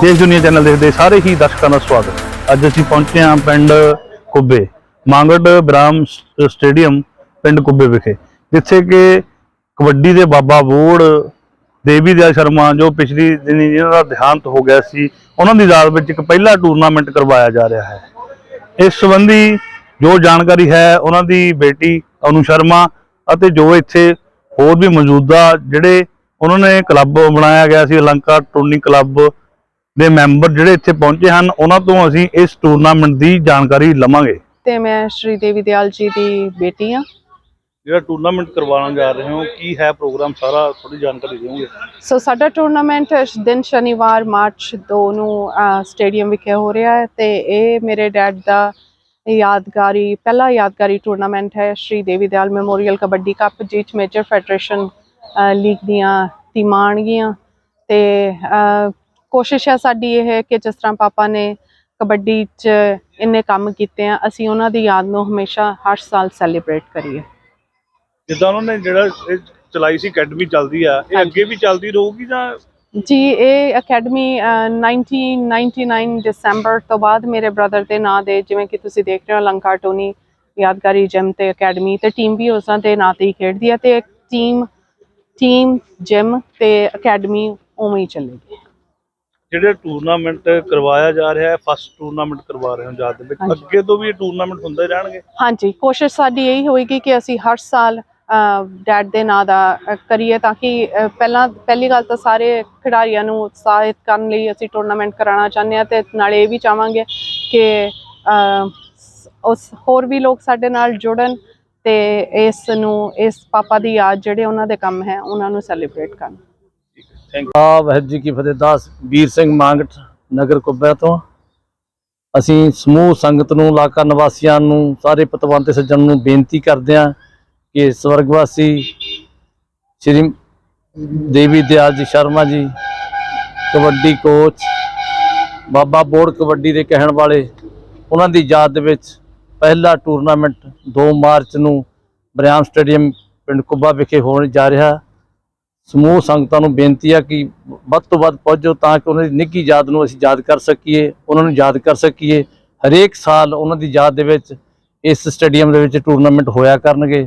ਦੇਸ਼ ਦੁਨੀਆ ਚੈਨਲ ਦੇਖਦੇ ਸਾਰੇ ਹੀ ਦਰਸ਼ਕਾਂ ਦਾ ਸਵਾਗਤ। ਅੱਜ ਅਸੀਂ ਪਹੁੰਚੇ ਹਾਂ ਪਿੰਡ ਕੁੱਬੇ, ਮਾਂਗੜ ਬ੍ਰਾਮ ਸਟੇਡੀਅਮ ਪਿੰਡ ਕੁੱਬੇ ਵਿਖੇ, ਜਿੱਥੇ ਕਿ ਕਬੱਡੀ ਦੇ ਬਾਬਾ ਬੋੜ, ਦੇਵੀ ਦਿਆ ਸ਼ਰਮਾ, ਜੋ ਪਿਛਲੀ ਦਿਨੀ ਜਿਹਨਾਂ ਦਾ ਦੇਹਾਂਤ ਹੋ ਗਿਆ ਸੀ, ਉਹਨਾਂ ਦੀ ਯਾਦ ਵਿੱਚ ਇੱਕ ਪਹਿਲਾ ਟੂਰਨਾਮੈਂਟ ਕਰਵਾਇਆ ਜਾ ਰਿਹਾ ਹੈ। ਇਸ ਸੰਬੰਧੀ ਜੋ ਜਾਣਕਾਰੀ ਹੈ, ਉਹਨਾਂ ਦੀ ਬੇਟੀ ਅਨੂ ਸ਼ਰਮਾ ਅਤੇ ਜੋ ਇੱਥੇ ਹੋਰ ਵੀ ਮੌਜੂਦਾ ਜਿਹੜੇ ਉਹਨਾਂ ਨੇ ਕਲੱਬ ਬਣਾਇਆ ਗਿਆ ਸੀ ਅਲੰਕਾ ਟੂਰਨੀ ਕਲੱਬ ਦੇ ਮੈਂਬਰ ਜਿਹੜੇ ਇੱਥੇ ਪਹੁੰਚੇ ਹਨ ਉਹਨਾਂ ਤੋਂ ਅਸੀਂ ਇਸ ਟੂਰਨਾਮੈਂਟ ਦੀ ਜਾਣਕਾਰੀ ਲਵਾਂਗੇ। ਤੇ ਮੈਂ ਸ਼੍ਰੀ ਦੇਵੀ ਦਿਆਲ ਜੀ ਦੀ ਬੇਟੀ ਆ ਜਿਹੜਾ ਟੂਰਨਾਮੈਂਟ ਕਰਵਾਉਣ ਜਾ ਰਹੇ ਹੋ ਕੀ ਹੈ ਪ੍ਰੋਗਰਾਮ ਸਾਰਾ ਥੋੜੀ ਜਾਣਕਾਰੀ ਦਿਓਗੇ? ਸੋ ਸਾਡਾ ਟੂਰਨਾਮੈਂਟ ਦਿਨ ਸ਼ਨੀਵਾਰ ਮਾਰਚ 2 ਨੂੰ ਸਟੇਡੀਅਮ ਵਿਖੇ ਹੋ ਰਿਹਾ ਹੈ ਤੇ ਇਹ ਮੇਰੇ ਡੈਡ ਦਾ ਯਾਦਗਾਰੀ ਪਹਿਲਾ ਯਾਦਗਾਰੀ ਟੂਰਨਾਮੈਂਟ ਹੈ ਸ਼੍ਰੀ ਦੇਵੀ ਦਿਆਲ ਮੈਮੋਰੀਅਲ ਕਬੱਡੀ ਕੱਪ ਜਿਸ ਮੇਜਰ ਫੈਡਰੇਸ਼ਨ ਲੀਗ ਦੀਆਂ ਟੀਮਾਂ ਆਉਣਗੀਆਂ ਤੇ ਕੋਸ਼ਿਸ਼ ਹੈ ਸਾਡੀ ਇਹ ਹੈ ਕਿ ਜਿਸ ਤਰ੍ਹਾਂ ਪਾਪਾ ਨੇ ਕਬੱਡੀ 'ਚ ਇੰਨੇ ਕੰਮ ਕੀਤੇ ਆ ਅਸੀਂ ਉਹਨਾਂ ਦੀ ਯਾਦ ਨੂੰ ਹਮੇਸ਼ਾ ਹਰ ਸਾਲ ਸੈਲੀਬ੍ਰੇਟ ਕਰੀਏ। ਜਿੱਦਾਂ ਉਹਨਾਂ ਨੇ ਜਿਹੜਾ ਇਹ ਚਲਾਈ ਸੀ ਅਕੈਡਮੀ ਚੱਲਦੀ ਆ ਇਹ। ਅੱਗੇ ਵੀ ਚੱਲਦੀ ਰਹੂਗੀ ਜਾਂ? ਜੀ ਇਹ ਅਕੈਡਮੀ 1999 ਦਸੰਬਰ ਤੋਂ ਬਾਅਦ ਮੇਰੇ ਬ੍ਰਦਰ ਦੇ ਨਾਂ ਦੇ ਜਿਵੇਂ ਕਿ ਤੁਸੀਂ ਦੇਖ ਰਹੇ ਹੋ ਲੰਕਾ ਟੋਨੀ ਯਾਦਗਾਰੀ ਜਿਮ ਤੇ ਅਕੈਡਮੀ ਤੇ ਟੀਮ ਵੀ ਉਸਾਂ ਦੇ ਨਾਂ ਤੇ ਹੀ ਖੇਡਦੀ ਹੈ ਤੇ ਟੀਮ ਟੀਮ ਜਿਮ ਤੇ ਅਕੈਡਮੀ ਉਵੇਂ ਹੀ ਚੱਲੇਗੀ। ਜਿਹੜੇ ਟੂਰਨਾਮੈਂਟ ਕਰਵਾਇਆ ਜਾ ਰਿਹਾ ਹੈ ਫਸਟ ਟੂਰਨਾਮੈਂਟ ਕਰਵਾ ਰਹੇ ਹੋ ਦੇ ਵਿੱਚ। ਅੱਗੇ ਤੋਂ ਵੀ ਇਹ ਟੂਰਨਾਮੈਂਟ ਹੁੰਦੇ ਰਹਿਣਗੇ? ਹਾਂਜੀ ਕੋਸ਼ਿਸ਼ ਸਾਡੀ ਇਹੀ ਹੋਏਗੀ ਕਿ ਅਸੀਂ ਹਰ ਸਾਲ ਡੈਡ ਦੇ ਨਾਂ ਦਾ ਕਰੀਏ ਤਾਂ ਕਿ ਪਹਿਲਾਂ ਪਹਿਲੀ ਗੱਲ ਤਾਂ ਸਾਰੇ ਖਿਡਾਰੀਆਂ ਨੂੰ ਉਤਸ਼ਾਹਿਤ ਕਰਨ ਲਈ ਅਸੀਂ ਟੂਰਨਾਮੈਂਟ ਕਰਾਉਣਾ ਚਾਹੁੰਦੇ ਹਾਂ ਤੇ ਨਾਲੇ ਇਹ ਵੀ ਚਾਹਾਂਗੇ ਕਿ ਉਸ ਹੋਰ ਵੀ ਲੋਕ ਸਾਡੇ ਨਾਲ ਜੁੜਨ ਤੇ ਇਸ ਨੂੰ ਇਸ ਪਾਪਾ ਦੀ ਯਾਦ ਜਿਹੜੇ ਉਹਨਾਂ ਦੇ ਕੰਮ ਹੈ ਉਹਨਾਂ ਨੂੰ ਸੈਲੀਬ੍ਰੇਟ ਕਰਨ। ਥੈਂਕ ਆ ਵਾਹਿਗੁਰੂ ਜੀ ਕੀ ਫਤਿਹ, ਦਾਸ ਵੀਰ ਸਿੰਘ ਮਾਂਗਟ ਨਗਰ ਕੁੱਬਿਆ ਤੋਂ। ਅਸੀਂ ਸਮੂਹ ਸੰਗਤ ਨੂੰ, ਇਲਾਕਾ ਨਿਵਾਸੀਆਂ ਨੂੰ, ਸਾਰੇ ਪਤਵੰਤੇ ਸੱਜਣ ਨੂੰ ਬੇਨਤੀ ਕਰਦੇ ਹਾਂ ਕਿ ਸਵਰਗਵਾਸੀ ਸ਼੍ਰੀ ਦੇਵੀ ਦਿਆਲ ਜੀ ਸ਼ਰਮਾ ਜੀ, ਕਬੱਡੀ ਕੋਚ ਬਾਬਾ ਬੋੜ ਕਬੱਡੀ ਦੇ ਕਹਿਣ ਵਾਲੇ, ਉਹਨਾਂ ਦੀ ਯਾਦ ਦੇ ਵਿੱਚ ਪਹਿਲਾ ਟੂਰਨਾਮੈਂਟ 2 ਮਾਰਚ ਨੂੰ ਬਰਿਆਮ ਸਟੇਡੀਅਮ ਪਿੰਡ ਕੁੱਬਾ ਵਿਖੇ ਹੋਣ ਜਾ ਰਿਹਾ। ਸਮੂਹ ਸੰਗਤਾਂ ਨੂੰ ਬੇਨਤੀ ਆ ਕਿ ਵੱਧ ਤੋਂ ਵੱਧ ਪਹੁੰਚੋ ਤਾਂ ਕਿ ਉਹਨਾਂ ਦੀ ਨਿੱਘੀ ਯਾਦ ਨੂੰ ਅਸੀਂ ਯਾਦ ਕਰ ਸਕੀਏ ਉਹਨਾਂ ਨੂੰ ਯਾਦ ਕਰ ਸਕੀਏ। ਹਰੇਕ ਸਾਲ ਉਹਨਾਂ ਦੀ ਯਾਦ ਦੇ ਵਿੱਚ ਇਸ ਸਟੇਡੀਅਮ ਦੇ ਵਿੱਚ ਟੂਰਨਾਮੈਂਟ ਹੋਇਆ ਕਰਨਗੇ।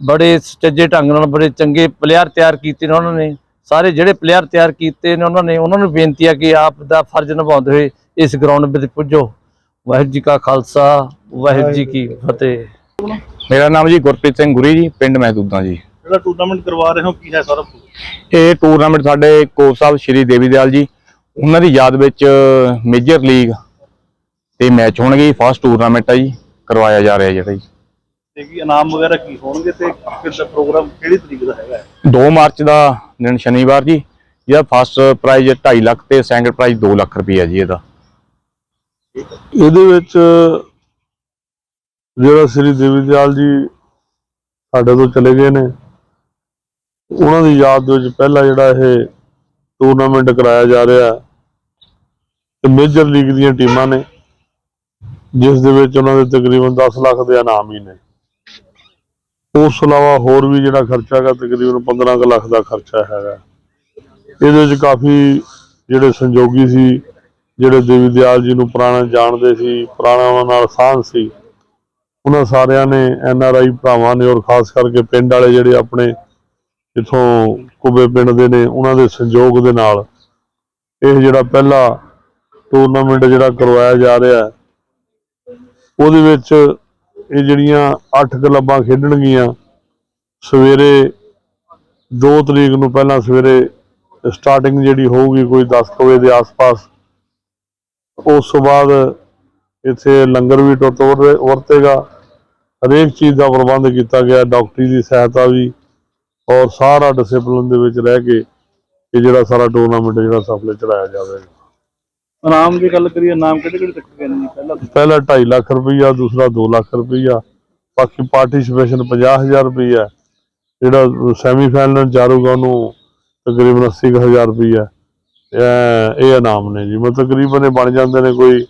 ਬੜੇ ਸੁਚੱਜੇ ਢੰਗ ਨਾਲ ਬੜੇ ਚੰਗੇ ਪਲੇਅਰ ਤਿਆਰ ਕੀਤੇ ਨੇ ਉਹਨਾਂ ਨੇ। ਸਾਰੇ ਜਿਹੜੇ ਪਲੇਅਰ ਤਿਆਰ ਕੀਤੇ ਨੇ ਉਹਨਾਂ ਨੇ ਉਹਨਾਂ ਨੂੰ ਬੇਨਤੀ ਆ ਕਿ ਆਪ ਦਾ ਫਰਜ਼ ਨਿਭਾਉਂਦੇ ਹੋਏ ਇਸ ਗਰਾਊਂਡ ਵਿੱਚ ਪੁੱਜੋ। ਵਾਹਿਗੁਰੂ ਜੀ ਕਾ ਖਾਲਸਾ ਵਾਹਿਗੁਰੂ ਜੀ ਕੀ ਫਤਿਹ। ਮੇਰਾ ਨਾਮ ਜੀ ਗੁਰਪ੍ਰੀਤ ਸਿੰਘ ਗੁਰੀ ਜੀ ਪਿੰਡ ਮਹਿਦੂਦਾਂ ਜੀ। ਜਿਹੜਾ ਟੂਰਨਾਮੈਂਟ ਕਰਵਾ ਰਹੇ ਹੋ ਕੀ ਹੈ ਸਾਰਾ ਇਹ ਟੂਰਨਾਮੈਂਟ ਸਾਡੇ ਕੋਚ ਸਾਹਿਬ ਸ਼੍ਰੀ ਦੇਵੀ ਦਿਆਲ ਜੀ ਉਹਨਾਂ ਦੀ ਯਾਦ ਵਿੱਚ ਮੇਜਰ ਲੀਗ ਤੇ ਮੈਚ ਹੋਣਗੇ ਫਸਟ ਟੂਰਨਾਮੈਂਟ ਆ ਜੀ ਕਰਵਾਇਆ ਜਾ ਰਿਹਾ ਜਿਹੜਾ ਜੀ। ਤੇ ਕੀ ਇਨਾਮ ਵਗੈਰਾ ਕੀ ਹੋਣਗੇ ਤੇ ਕਿਹਦਾ ਪ੍ਰੋਗਰਾਮ ਕਿਹੜੀ ਤਰੀਕ ਦਾ ਹੈਗਾ? ਹੈ? 2 ਮਾਰਚ ਦਾ ਦਿਨ ਸ਼ਨੀਵਾਰ ਜੀ ਜਿਹਦਾ ਫਸਟ ਪ੍ਰਾਈਜ਼ 2.5 ਲੱਖ ਤੇ ਸੈਕੰਡ ਪ੍ਰਾਈਜ਼ 2 ਲੱਖ ਰੁਪਈਆ ਜੀ ਇਹਦਾ। ਇਹਦੇ ਵਿੱਚ ਜਿਹੜਾ ਸ੍ਰੀ ਦੇਵੀ ਦਿਆਲ ਜੀ ਸਾਡੇ ਤੋਂ ਚਲੇ ਗਏ ਨੇ ਉਹਨਾਂ ਦੀ ਯਾਦ ਦੇ ਵਿੱਚ ਪਹਿਲਾ ਜਿਹੜਾ ਇਹ ਟੂਰਨਾਮੈਂਟ ਕਰਾਇਆ ਜਾ ਰਿਹਾ ਤੇ ਮੇਜਰ ਲੀਗ ਦੀਆਂ ਟੀਮਾਂ ਨੇ, ਜਿਸ ਦੇ ਵਿੱਚ ਉਹਨਾਂ ਦੇ ਤਕਰੀਬਨ 10 ਲੱਖ ਦੇ ਇਨਾਮ ਹੀ ਨੇ। ਉਸ ਤੋਂ ਇਲਾਵਾ ਹੋਰ ਵੀ ਜਿਹੜਾ ਖਰਚਾ ਹੈਗਾ, ਤਕਰੀਬਨ 15 ਕੁ ਲੱਖ ਦਾ ਖਰਚਾ ਹੈਗਾ। ਇਹਦੇ ਵਿੱਚ ਕਾਫੀ ਜਿਹੜੇ ਸੰਜੋਗੀ ਸੀ, ਜਿਹੜੇ ਦੇਵੀ ਦਿਆਲ ਜੀ ਨੂੰ ਪੁਰਾਣਾ ਜਾਣਦੇ ਸੀ ਪੁਰਾਣਾ ਉਹਨਾਂ ਨਾਲ ਸਾਂਝ ਸੀ, ਉਹਨਾਂ ਸਾਰਿਆਂ ਨੇ ਐਨ ਆਰ ਆਈ ਭਰਾਵਾਂ ਨੇ ਔਰ ਖਾਸ ਕਰਕੇ ਪਿੰਡ ਵਾਲੇ ਜਿਹੜੇ ਆਪਣੇ ਇਥੋਂ ਕੁਬੇ ਪਿੰਡ ਦੇ ਨੇ, ਉਹਨਾਂ ਦੇ ਸੰਯੋਗ ਦੇ ਨਾਲ ਇਹ ਜਿਹੜਾ ਪਹਿਲਾ ਟੂਰਨਾਮੈਂਟ ਜਿਹੜਾ ਕਰਵਾਇਆ ਜਾ ਰਿਹਾ ਉਹਦੇ ਵਿੱਚ ਇਹ ਜਿਹੜੀਆਂ 8 ਕਲੱਬਾਂ ਖੇਡਣਗੀਆਂ, ਸਵੇਰੇ 2 ਤਰੀਕ ਨੂੰ ਪਹਿਲਾਂ ਸਵੇਰੇ ਸਟਾਰਟਿੰਗ ਜਿਹੜੀ ਹੋਊਗੀ ਕੋਈ 10 ਵਜੇ ਦੇ ਆਸ-ਪਾਸ, ਉਸ ਤੋਂ ਬਾਅਦ ਇੱਥੇ ਲੰਗਰ ਵੀ ਟੁੱਟ ਵਰਤੇਗਾ ਹਰੇਕ ਚੀਜ਼ ਦਾ ਪ੍ਰਬੰਧ ਕੀਤਾ ਗਿਆ, ਡਾਕਟਰੀ ਦੀ ਸਹਾਇਤਾ ਵੀ ਔਰ ਸਾਰਾ ਡਿਸਪਲਿਨ ਦੇ ਵਿੱਚ ਰਹਿ ਕੇ ਇਹ ਜਿਹੜਾ ਸਾਰਾ ਟੂਰਨਾਮੈਂਟ ਜਿਹੜਾ ਸਫਲੇ ਚਲਾਇਆ ਜਾਵੇਗਾ ਇਨਾਮ ਦੀ ਗੱਲ ਕਰੀਏ ਇਨਾਮ ਕਿਹੜੇ ਕਿਹੜੇ ਤੱਕ ਗਏ ਨੇ? ਪਹਿਲਾ ਪਹਿਲਾ 2.5 ਲੱਖ ਰੁਪਈਆ ਦੂਸਰਾ 2 ਲੱਖ ਰੁਪਈਆ ਬਾਕੀ ਪਾਰਟਿਸਿਪੇਸ਼ਨ 50000 ਰੁਪਈਆ। ਜਿਹੜਾ ਸੈਮੀਫਾਈਨਲ ਜਾਰੂਗਾ ਉਹਨੂੰ ਤਕਰੀਬਨ 80000 ਰੁਪਈਆ। ਇਹ ਇਹ ਇਨਾਮ ਨੇ ਜੀ। ਮਤਲਬ ਤਕਰੀਬਨ ਇਹ ਬਣ ਜਾਂਦੇ ਨੇ ਕੋਈ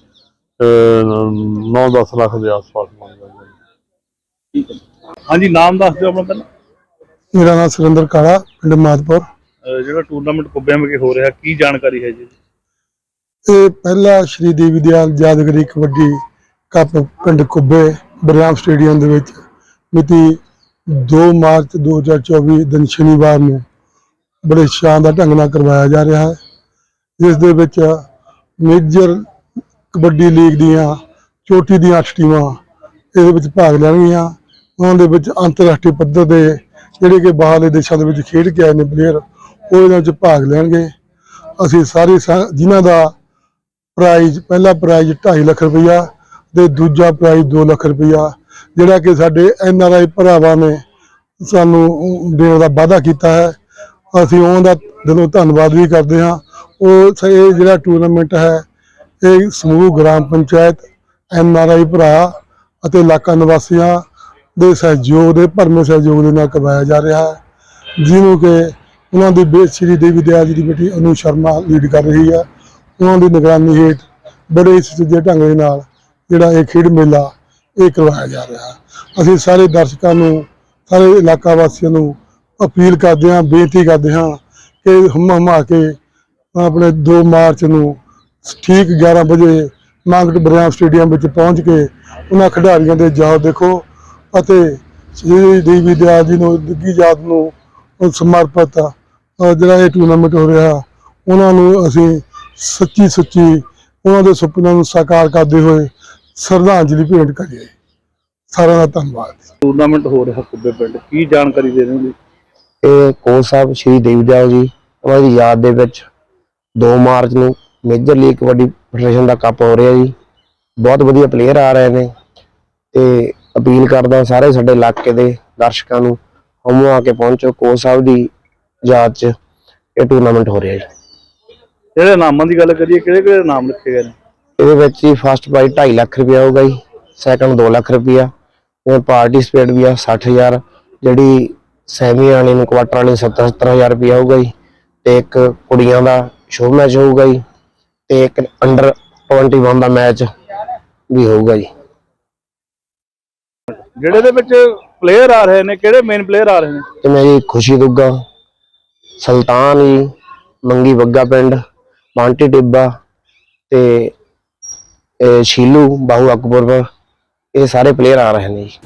9-10 ਲੱਖ ਦੇ ਆਸ-ਪਾਸ ਬਣ ਜਾਂਦੇ ਨੇ ਹਾਂਜੀ ਨਾਮ ਦੱਸ ਦਿਓ ਆਪਣਾ ਪਹਿਲਾਂ। ਮੇਰਾ ਨਾਮ ਸੁਰਿੰਦਰ ਕਾਲਾ ਪਿੰਡ ਮਾਦਪੁਰ। ਅਹ ਜਿਹੜਾ ਟੂਰਨਾਮੈਂਟ ਕੁੱਬਿਆਂ ਵਿਖੇ ਹੋ ਰਿਹਾ ਕੀ ਜਾਣਕਾਰੀ ਹੈ ਜੀ? ਇਹ ਪਹਿਲਾ ਸ਼੍ਰੀ ਦੇਵੀ ਦਿਆਲ ਯਾਦਗਾਰੀ ਕਬੱਡੀ ਕੱਪ ਪਿੰਡ ਕੁੱਬੇ ਬਰਿਆਮ ਸਟੇਡੀਅਮ ਦੇ ਵਿੱਚ ਮਿਤੀ 2 ਮਾਰਚ 2024 ਦਿਨ ਸ਼ਨੀਵਾਰ ਨੂੰ ਬੜੇ ਸ਼ਾਨਦਾਰ ਢੰਗ ਨਾਲ ਕਰਵਾਇਆ ਜਾ ਰਿਹਾ ਹੈ। ਜਿਸ ਦੇ ਵਿੱਚ ਮੇਜਰ ਕਬੱਡੀ ਲੀਗ ਦੀਆਂ ਚੋਟੀ ਦੀਆਂ ਅੱਠ ਟੀਮਾਂ ਇਹਦੇ ਵਿੱਚ ਭਾਗ ਲੈਣਗੀਆਂ। ਉਹਨਾਂ ਦੇ ਵਿੱਚ ਅੰਤਰਰਾਸ਼ਟਰੀ ਪੱਧਰ ਦੇ ਜਿਹੜੇ ਕਿ ਬਾਹਰਲੇ ਦੇਸ਼ਾਂ ਦੇ ਵਿੱਚ ਖੇਡ ਕੇ ਆਏ ਨੇ ਪਲੇਅਰ ਉਹ ਇਹਨਾਂ ਵਿੱਚ ਭਾਗ ਲੈਣਗੇ। ਅਸੀਂ ਸਾਰੇ ਸਾ- ਜਿਨ੍ਹਾਂ ਦਾ ਪ੍ਰਾਈਜ਼ ਪਹਿਲਾ ਪ੍ਰਾਈਜ਼ 2.5 ਲੱਖ ਰੁਪਈਆ ਤੇ ਦੂਜਾ ਪ੍ਰਾਈਜ਼ 2 ਲੱਖ ਰੁਪਈਆ, ਜਿਹੜਾ ਕਿ ਸਾਡੇ ਐਨ ਆਰ ਆਈ ਭਰਾਵਾਂ ਨੇ ਸਾਨੂੰ ਦੇਣ ਦਾ ਵਾਅਦਾ ਕੀਤਾ ਹੈ। ਅਸੀਂ ਉਹਨਾਂ ਦਾ ਦਿਲੋਂ ਧੰਨਵਾਦ ਵੀ ਕਰਦੇ ਹਾਂ। ਉਹ ਇਹ ਜਿਹੜਾ ਟੂਰਨਾਮੈਂਟ ਹੈ, ਇਹ ਸਮੂਹ gram panchayat, N R I ਭਰਾ ਅਤੇ ਇਲਾਕਾ ਨਿਵਾਸੀਆਂ ਦੇ ਸਹਿਯੋਗ ਦੇ, ਭਰਮੇ ਸਹਿਯੋਗ ਦੇ ਨਾਲ ਕਰਵਾਇਆ ਜਾ ਰਿਹਾ ਹੈ। ਜਿਹਨੂੰ ਕਿ ਉਹਨਾਂ ਦੀ ਬੇਟ ਸ਼੍ਰੀ ਦੇਵੀ ਦਿਆਲ ਜੀ ਦੀ ਬੇਟੀ ਅਨੂ ਸ਼ਰਮਾ ਲੀਡ ਕਰ ਰਹੀ ਹੈ। ਉਹਨਾਂ ਦੀ ਨਿਗਰਾਨੀ ਹੇਠ ਬੜੇ ਹੀ ਸੁਚੱਜੇ ਢੰਗ ਦੇ ਨਾਲ ਜਿਹੜਾ ਇਹ ਖੇਡ ਮੇਲਾ ਇਹ ਕਰਵਾਇਆ ਜਾ ਰਿਹਾ ਹੈ। ਅਸੀਂ ਸਾਰੇ ਦਰਸ਼ਕਾਂ ਨੂੰ, ਸਾਰੇ ਇਲਾਕਾ ਵਾਸੀਆਂ ਨੂੰ ਅਪੀਲ ਕਰਦੇ ਹਾਂ, ਬੇਨਤੀ ਕਰਦੇ ਹਾਂ ਕਿ ਹਮ ਹਮਾ ਕੇ ਆਪਣੇ 2 ਮਾਰਚ ਨੂੰ ਠੀਕ 11 ਵਜੇ ਮਾਂਗਟ ਬਰਿਆਮ ਸਟੇਡੀਅਮ ਵਿੱਚ ਪਹੁੰਚ ਕੇ ਉਹਨਾਂ ਖਿਡਾਰੀਆਂ ਦੇ ਜਾਓ ਦੇਖੋ। ਅਤੇ ਸ਼੍ਰੀ ਦੇਵੀ ਦਿਆਲ ਜੀ ਨੂੰ ਦਿੱਗੀ ਯਾਦ ਨੂੰ ਉਹ ਸਮਰਪਿਤ ਜਿਹੜਾ ਇਹ ਟੂਰਨਾਮੈਂਟ ਹੋ ਰਿਹਾ ਉਹਨਾਂ ਨੂੰ ਅਸੀਂ ਸੱਚੀ ਸੱਚੀ ਉਹਨਾਂ ਦੇ ਸੁਪਨਿਆਂ ਨੂੰ ਸਾਕਾਰ ਕਰਦੇ ਹੋਏ ਸ਼ਰਧਾਂਜਲੀ ਭੇਂਟ ਕਰੀਏ। ਸਾਰਿਆਂ ਦਾ ਧੰਨਵਾਦ। ਟੂਰਨਾਮੈਂਟ ਹੋ ਰਿਹਾ ਕੁੱਬੇ ਪਿੰਡ ਕੀ ਜਾਣਕਾਰੀ ਦੇ ਰਹੇ ਹੋ ਜੀ ਇਹ ਕੋਚ ਸਾਹਿਬ ਸ਼੍ਰੀ ਦੇਵੀਦਿਆਲ ਜੀ ਉਹਨਾਂ ਦੀ ਯਾਦ ਦੇ ਵਿੱਚ 2 ਮਾਰਚ ਨੂੰ ਮੇਜਰ ਲੀਗ ਕਬੱਡੀ ਫੈਡਰੇਸ਼ਨ ਦਾ ਕੱਪ ਹੋ ਰਿਹਾ ਜੀ। ਬਹੁਤ ਵਧੀਆ ਪਲੇਅਰ ਆ ਰਹੇ ਨੇ ਤੇ ਅਪੀਲ ਕਰਦਾ ਸਾਰੇ ਸਾਡੇ ਇਲਾਕੇ ਦੇ ਦਰਸ਼ਕਾਂ ਨੂੰ ਹਮੋ ਆ ਕੇ ਪਹੁੰਚੋ ਕੋਚ ਸਾਹਿਬ ਦੀ ਯਾਦ 'ਚ ਇਹ ਟੂਰਨਾਮੈਂਟ ਹੋ ਰਿਹਾ ਜੀ। ਜਿਹੜੇ ਨਾਮਾਂ ਦੀ ਗੱਲ ਕਰੀਏ ਕਿਹੜੇ ਕਿਹੜੇ ਨਾਮ ਲਿਖੇ ਗਏ ਨੇ? ਇਹਦੇ ਵਿੱਚ ਜੀ ਫਸਟ ਪ੍ਰਾਈਜ਼ 2.5 ਲੱਖ ਰੁਪਇਆ ਹੋਊਗਾ ਜੀ ਸੈਕੰਡ 2 ਲੱਖ ਰੁਪਇਆ ਤੇ ਪਾਰਟਿਸਿਪੇਟ ਵੀ ਆ 60000 ਜਿਹੜੀ ਸੈਮੀ ਵਾਲੀ ਨੂੰ ਕੁਆਟਰ ਵਾਲੀ 70 70000 ਰੁਪਇਆ ਹੋਊਗਾ ਜੀ ਤੇ ਇੱਕ ਕੁੜੀਆਂ ਦਾ ਸ਼ੋਅ ਮੈਚ ਹੋਊਗਾ ਜੀ ਤੇ ਇੱਕ ਅੰਡਰ 21 ਦਾ ਮੈਚ ਵੀ ਹੋਊਗਾ ਜੀ। ਜਿਹੜੇ ਦੇ ਵਿੱਚ ਪਲੇਅਰ ਆ ਰਹੇ ਨੇ, ਕਿਹੜੇ ਮੇਨ ਪਲੇਅਰ ਆ ਰਹੇ ਨੇ? ਤੇ ਮੇਰੀ ਖੁਸ਼ੀ ਦੁੱਗਾ, ਸੁਲਤਾਨ ਜੀ, ਮੰਗੀ ਬੱਗਾ ਪਿੰਡ, ਬਾਂਟੀ ਟਿੱਬਾ ਤੇ ਸ਼ੀਲੂ, ਬਾਹੂ ਅਕਬਰ, ਇਹ ਸਾਰੇ ਪਲੇਅਰ ਆ ਰਹੇ ਨੇ ਜੀ।